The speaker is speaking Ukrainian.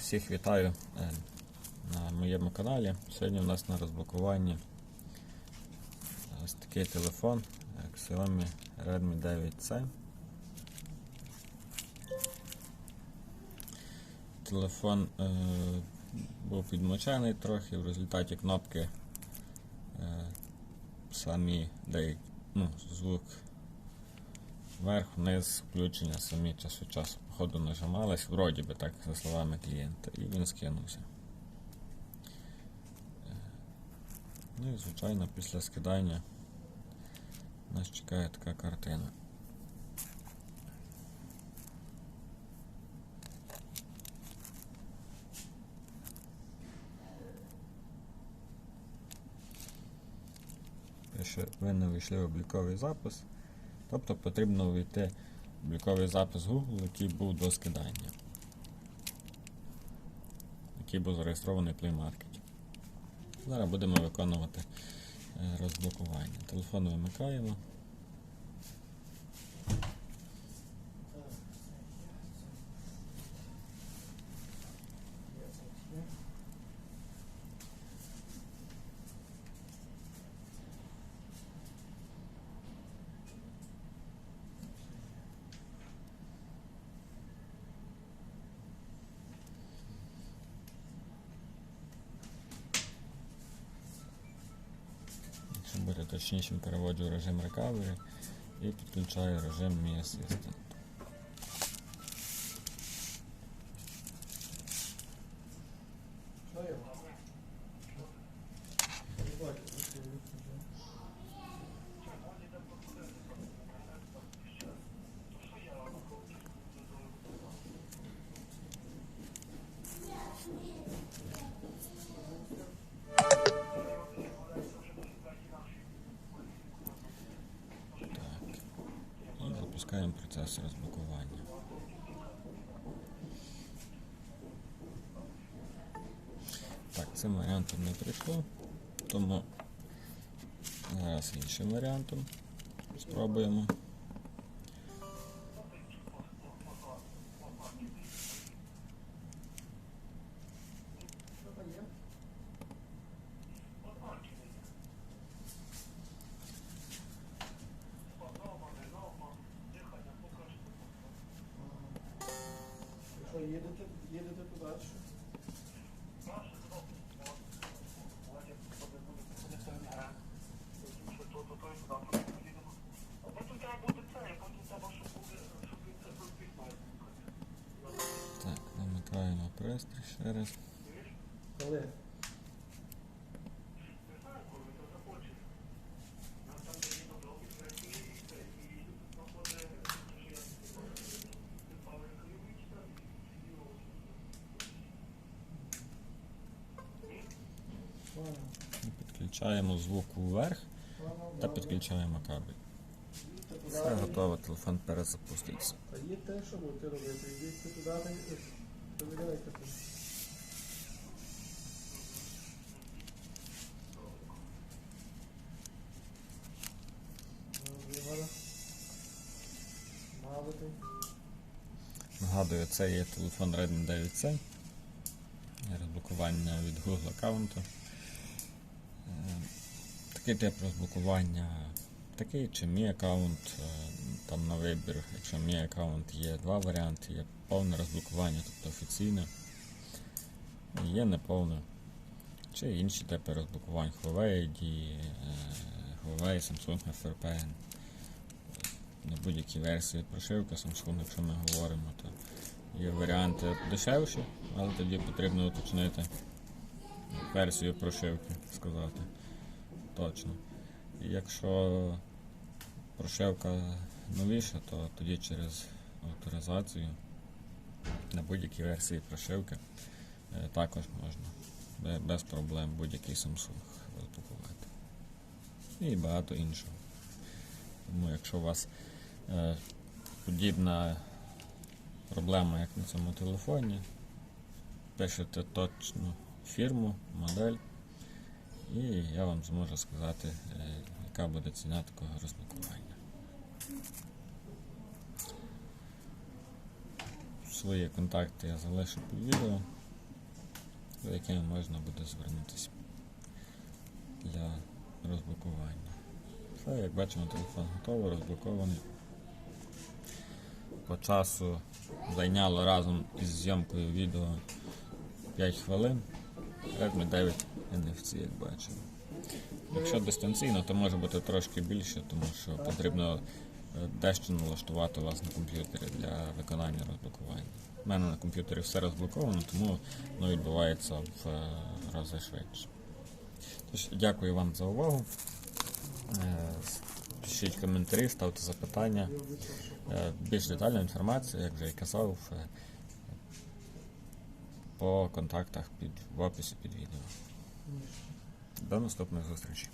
Всіх вітаю е, на моєму каналі. Сьогодні у нас на розблокуванні ось такий телефон е, Xiaomi Redmi 9C. Телефон е, був підмочений трохи, в результаті кнопки е, самі деякі, ну, звук вверх, вниз, включення самі час від часу походу нажимались, вроді би так, за словами клієнта, і він скинувся. Ну і звичайно після скидання нас чекає така картина. Пише, ви не вийшли в обліковий запис. Тобто потрібно увійти обліковий запис Google, який був до скидання. Який був зареєстрований в Play Market. Зараз будемо виконувати е, розблокування. Телефон вимикаємо. Якщо точнішим, переводжу режим Recovery і підключаю режим Mi Assistant. Що я? Не бачу, що я І процес розблокування. Так, цим варіантом не прийшло, тому зараз іншим варіантом спробуємо. Пристрій ще раз. Коли? Підключаємо звук вверх та підключаємо кабель. Все готово, телефон перезапустився. Та їдьте, що будете робити? Їдьте туди Нагадую, це є телефон Redmi 9C. Розблокування від Google аккаунту. Е, Такий тип розблокування, такий чи мій аккаунт, е, там на вибір, якщо мій аккаунт є два варіанти, повне розблокування, тобто офіційне, є неповне. Чи інші типи розблокувань Huawei, е, Huawei, Samsung FRP, на будь-якій версії прошивки Samsung, якщо ми говоримо, то є варіанти дешевші, але тоді потрібно уточнити версію прошивки, сказати точно. І якщо прошивка новіша, то тоді через авторизацію на будь-якій версії прошивки е, також можна без проблем будь-який Samsung розблокувати. І багато іншого. Тому якщо у вас е, подібна проблема, як на цьому телефоні, пишете точну фірму, модель, і я вам зможу сказати, е, яка буде ціна такого розблокування. Свої контакти я залишу під відео. до якими можна буде звернутися для розблокування. Все, як бачимо, телефон готовий, розблокований. По часу зайняло разом із зйомкою відео 5 хвилин. Redmi 9 NFC, як бачимо. Якщо дистанційно, то може бути трошки більше, тому що потрібно дещо налаштувати вас на комп'ютері для виконання розблокування. У мене на комп'ютері все розблоковано, тому воно відбувається в е, рази швидше. Тож, дякую вам за увагу. Е, Пишіть коментарі, ставте запитання. Е, Більш детальна інформація, як вже і казав, е, по контактах під, в описі під відео. До наступних зустрічей.